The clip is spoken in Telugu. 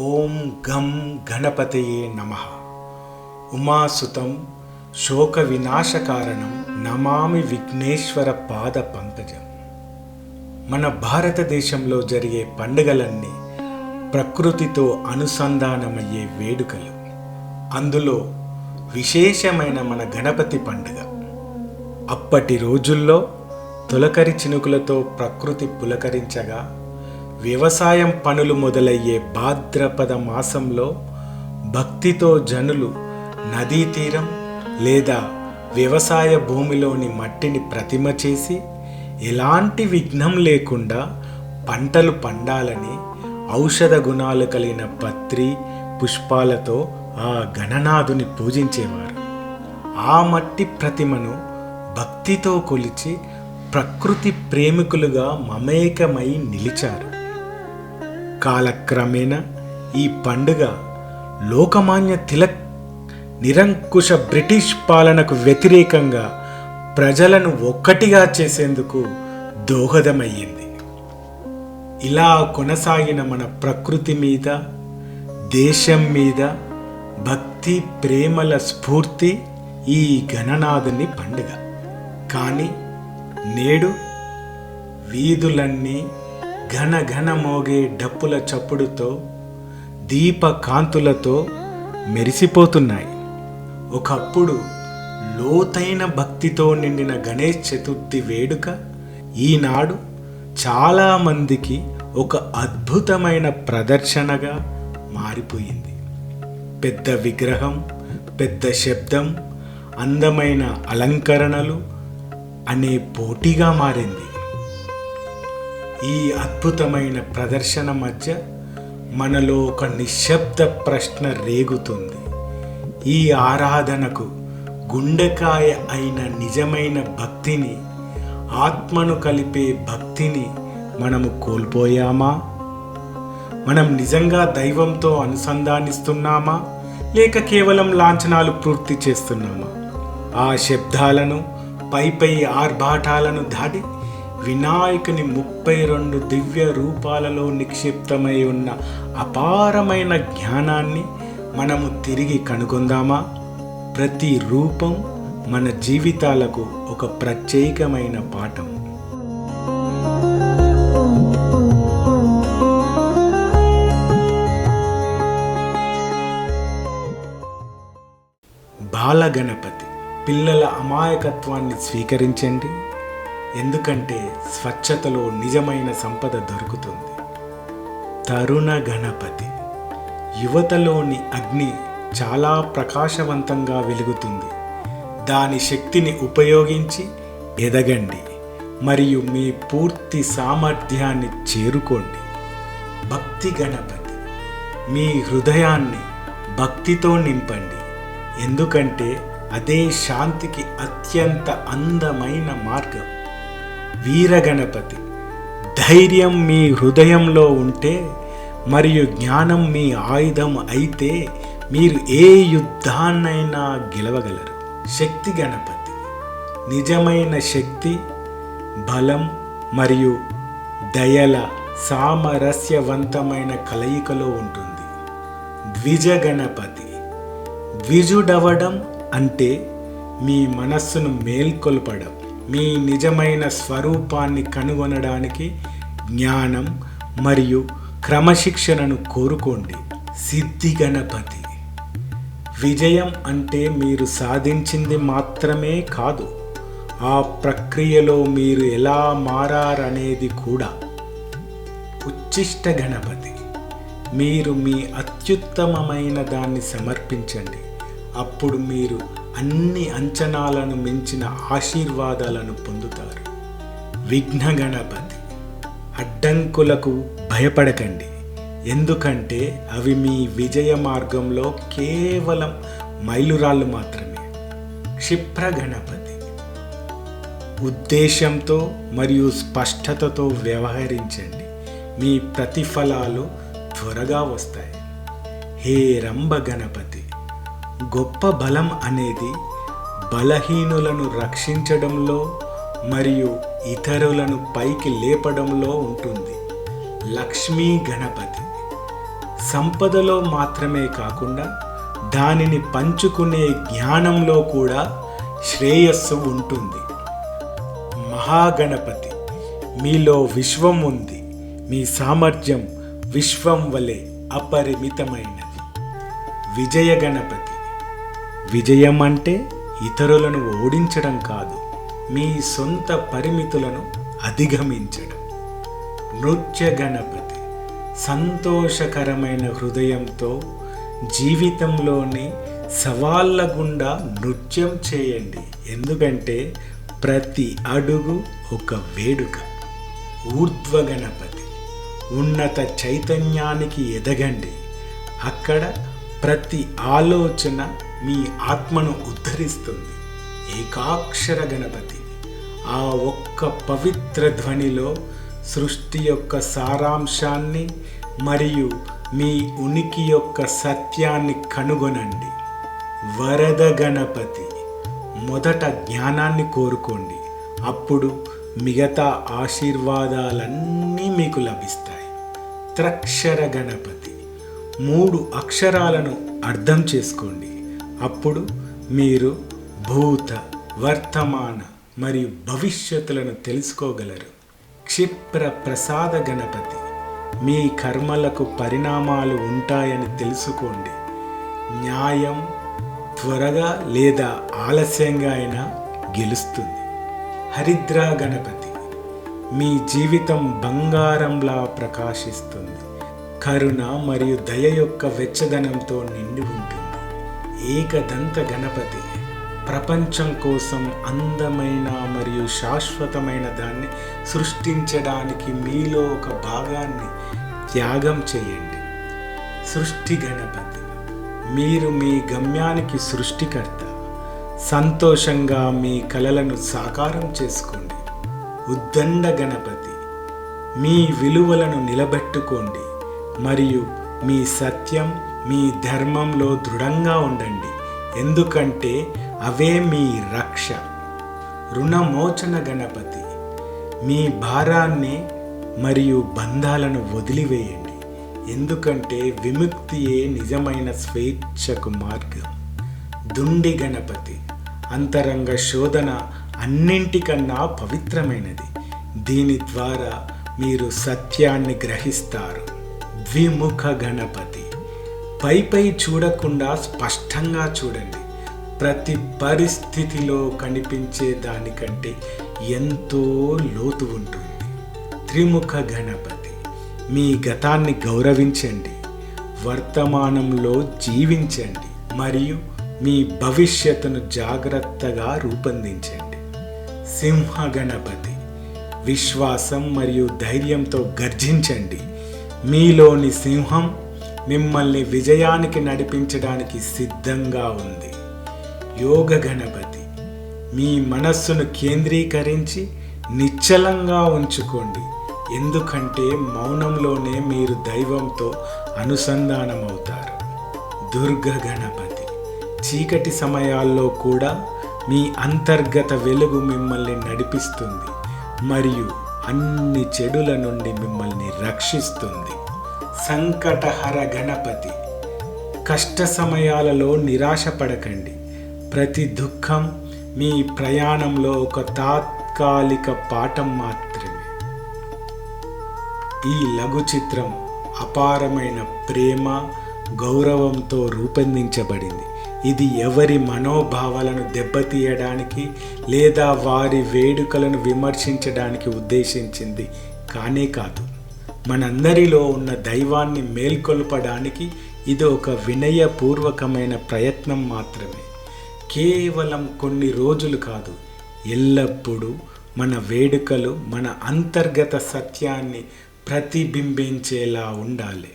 ఓం గం గణపతయే నమ. ఉమాసుతం శోక వినాశకారణం నమామి విఘ్నేశ్వర పాద పంకజం. మన భారతదేశంలో జరిగే పండుగలన్నీ ప్రకృతితో అనుసంధానమయ్యే వేడుకలు. అందులో విశేషమైన మన గణపతి పండుగ. అప్పటి రోజుల్లో తొలకరి చినుకులతో ప్రకృతి పులకరించగా వ్యవసాయం పనులు మొదలయ్యే భాద్రపద మాసంలో భక్తితో జనులు నదీ తీరం లేదా వ్యవసాయ భూమిలోని మట్టిని ప్రతిమ చేసి ఎలాంటి విఘ్నం లేకుండా పంటలు పండాలని ఔషధ గుణాలు కలిగిన పత్రి పుష్పాలతో ఆ గణనాథుని పూజించేవారు. ఆ మట్టి ప్రతిమను భక్తితో కొలిచి ప్రకృతి ప్రేమికులుగా మమేకమై నిలిచారు. కాలక్రమేణా ఈ పండుగ లోకమాన్య తిలక్ నిరంకుశ బ్రిటిష్ పాలనకు వ్యతిరేకంగా ప్రజలను ఒక్కటిగా చేసేందుకు దోహదమయ్యింది. ఇలా కొనసాగిన మన ప్రకృతి మీద దేశం మీద భక్తి ప్రేమల స్ఫూర్తి ఈ గణనాథుని పండుగ. కానీ నేడు వీధులన్నీ ఘన ఘన మోగే డప్పుల చప్పుడుతో దీపకాంతులతో మెరిసిపోతున్నాయి. ఒకప్పుడు లోతైన భక్తితో నిండిన గణేష్ చతుర్థి వేడుక ఈనాడు చాలామందికి ఒక అద్భుతమైన ప్రదర్శనగా మారిపోయింది. పెద్ద విగ్రహం పెద్ద శబ్దం అందమైన అలంకరణలు అనే పోటీగా మారింది. ఈ అద్భుతమైన ప్రదర్శన మధ్య మనలో ఒక నిశ్శబ్ద ప్రశ్న రేగుతుంది. ఈ ఆరాధనకు గుండెకాయ అయిన నిజమైన భక్తిని ఆత్మను కలిపే భక్తిని మనము కోల్పోయామా? మనం నిజంగా దైవంతో అనుసంధానిస్తున్నామా? లేక కేవలం లాంఛనాలు పూర్తి చేస్తున్నామా? ఆ శబ్దాలను పై పై ఆర్భాటాలను దాటి వినాయకుని ముప్పై రెండు దివ్య రూపాలలో నిక్షిప్తమై ఉన్న అపారమైన జ్ఞానాన్ని మనము తిరిగి కనుగొందామా? ప్రతి రూపం మన జీవితాలకు ఒక ప్రత్యేకమైన పాఠం బాలగణపతి పిల్లల అమాయకత్వాన్ని స్వీకరించండి. ఎందుకంటే స్వచ్ఛతలో నిజమైన సంపద దొరుకుతుంది. తరుణ గణపతి యువతలోని అగ్ని చాలా ప్రకాశవంతంగా వెలుగుతుంది. దాని శక్తిని ఉపయోగించి ఎదగండి మరియు మీ పూర్తి సామర్థ్యాన్ని చేరుకోండి. భక్తి గణపతి మీ హృదయాన్ని భక్తితో నింపండి. ఎందుకంటే అదే శాంతికి అత్యంత అందమైన మార్గం. వీరగణపతి. ధైర్యం మీ హృదయంలో ఉంటే మరియు జ్ఞానం మీ ఆయుధం అయితే మీరు ఏ యుద్ధాన్నైనా గెలవగలరు. శక్తి గణపతి. నిజమైన శక్తి బలం మరియు దయల సామరస్యవంతమైన కలయికలో ఉంటుంది. ద్విజ గణపతి. ద్విజుడవడం అంటే మీ మనస్సును మేల్కొల్పడం. మీ నిజమైన స్వరూపాన్ని కనుగొనడానికి జ్ఞానం మరియు క్రమశిక్షణను కోరుకోండి. సిద్ధి గణపతి విజయం అంటే మీరు సాధించింది మాత్రమే కాదు ఆ ప్రక్రియలో మీరు ఎలా మారారనేది కూడా. ఉచ్చిష్ట గణపతి. మీరు మీ అత్యుత్తమమైన దాన్ని సమర్పించండి. అప్పుడు మీరు అన్ని అంచనాలను మించిన ఆశీర్వాదాలను పొందుతారు. విఘ్న గణపతి అడ్డంకులకు భయపడకండి. ఎందుకంటే అవి మీ విజయ మార్గంలో కేవలం మైలురాళ్ళు మాత్రమే. క్షిప్ర గణపతి ఉద్దేశంతో మరియు స్పష్టతతో వ్యవహరించండి. మీ ప్రతిఫలాలు త్వరగా వస్తాయి. హే రంభ గణపతి గొప్ప బలం అనేది బలహీనులను రక్షించడంలో మరియు ఇతరులను పైకి లేపడంలో ఉంటుంది. లక్ష్మీ గణపతి. సంపదలో మాత్రమే కాకుండా దానిని పంచుకునే జ్ఞానంలో కూడా శ్రేయస్సు ఉంటుంది. మహాగణపతి. మీలో విశ్వం ఉంది. మీ సామర్థ్యం విశ్వం వలె అపరిమితమైనది. విజయ గణపతి విజయం అంటే ఇతరులను ఓడించడం కాదు మీ సొంత పరిమితులను అధిగమించడం. నృత్య గణపతి సంతోషకరమైన హృదయంతో జీవితంలోని సవాళ్ళ గుండా నృత్యం చేయండి. ఎందుకంటే ప్రతి అడుగు ఒక వేడుక. ఊర్ధ్వ గణపతి ఉన్నత చైతన్యానికి ఎదగండి. అక్కడ ప్రతి ఆలోచన మీ ఆత్మను ఉద్ధరిస్తుంది. ఏకాక్షర గణపతి ఆ ఒక్క పవిత్ర ధ్వనిలో సృష్టి యొక్క సారాంశాన్ని మరియు మీ ఉనికి యొక్క సత్యాన్ని కనుగొనండి. వరద గణపతి మొదట జ్ఞానాన్ని కోరుకోండి. అప్పుడు మిగతా ఆశీర్వాదాలన్నీ మీకు లభిస్తాయి. త్రక్షర గణపతి మూడు అక్షరాలను అర్థం చేసుకోండి. అప్పుడు మీరు భూత వర్తమాన మరియు భవిష్యత్తులను తెలుసుకోగలరు. క్షిప్ర ప్రసాద గణపతి మీ కర్మలకు పరిణామాలు ఉంటాయని తెలుసుకోండి. న్యాయం త్వరగా లేదా ఆలస్యంగా అయినా గెలుస్తుంది. హరిద్రా గణపతి మీ జీవితం బంగారంలా ప్రకాశిస్తుంది. కరుణ మరియు దయ యొక్క వెచ్చదనంతో నిండి ఉంటుంది. ఏకదంత గణపతి ప్రపంచం కోసం అందమైన మరియు శాశ్వతమైన దాన్ని సృష్టించడానికి మీలో ఒక భాగాన్ని త్యాగం చేయండి. సృష్టి గణపతి. మీరు మీ గమ్యానికి సృష్టికర్త. సంతోషంగా మీ కలలను సాకారం చేసుకోండి. ఉద్దండ గణపతి. మీ విలువలను నిలబెట్టుకోండి. మరియు మీ సత్యం మీ ధర్మంలో దృఢంగా ఉండండి. ఎందుకంటే అవే మీ రక్ష. రుణమోచన గణపతి. మీ భారాన్ని మరియు బంధాలను వదిలివేయండి. ఎందుకంటే విముక్తియే నిజమైన స్వేచ్ఛకు మార్గం. దుండి గణపతి. అంతరంగ శోధన అన్నింటికన్నా పవిత్రమైనది. దీని ద్వారా మీరు సత్యాన్ని గ్రహిస్తారు. ద్విముఖ గణపతి. పై పై చూడకుండా స్పష్టంగా చూడండి. ప్రతి పరిస్థితిలో కనిపించే దానికంటే ఎంతో లోతు ఉంటుంది. త్రిముఖ గణపతి మీ గతాన్ని గౌరవించండి. వర్తమానంలో జీవించండి. మరియు మీ భవిష్యత్తును జాగ్రత్తగా రూపొందించండి. సింహ గణపతి విశ్వాసం మరియు ధైర్యంతో గర్జించండి. మీలోని సింహం మిమ్మల్ని విజయానికి నడిపించడానికి సిద్ధంగా ఉంది. యోగ గణపతి మీ మనస్సును కేంద్రీకరించి నిశ్చలంగా ఉంచుకోండి. ఎందుకంటే మౌనంలోనే మీరు దైవంతో అనుసంధానమవుతారు. దుర్గ గణపతి చీకటి సమయాల్లో కూడా మీ అంతర్గత వెలుగు మిమ్మల్ని నడిపిస్తుంది. మరియు అన్ని చెడుల నుండి మిమ్మల్ని రక్షిస్తుంది. సంకటహర గణపతి. కష్ట సమయాలలో నిరాశపడకండి. ప్రతి దుఃఖం మీ ప్రయాణంలో ఒక తాత్కాలిక పాఠం మాత్రమే. ఈ లఘు చిత్రం అపారమైన ప్రేమ గౌరవంతో రూపొందించబడింది. ఇది ఎవరి మనోభావాలను దెబ్బతీయడానికి లేదా వారి వేడుకలను విమర్శించడానికి ఉద్దేశించింది కానే కాదు. మనందరిలో ఉన్న దైవాన్ని మేల్కొల్పడానికి ఇది ఒక వినయపూర్వకమైన ప్రయత్నం మాత్రమే. కేవలం కొన్ని రోజులు కాదు ఎల్లప్పుడూ మన వేడుకలు మన అంతర్గత సత్యాన్ని ప్రతిబింబించేలా ఉండాలి.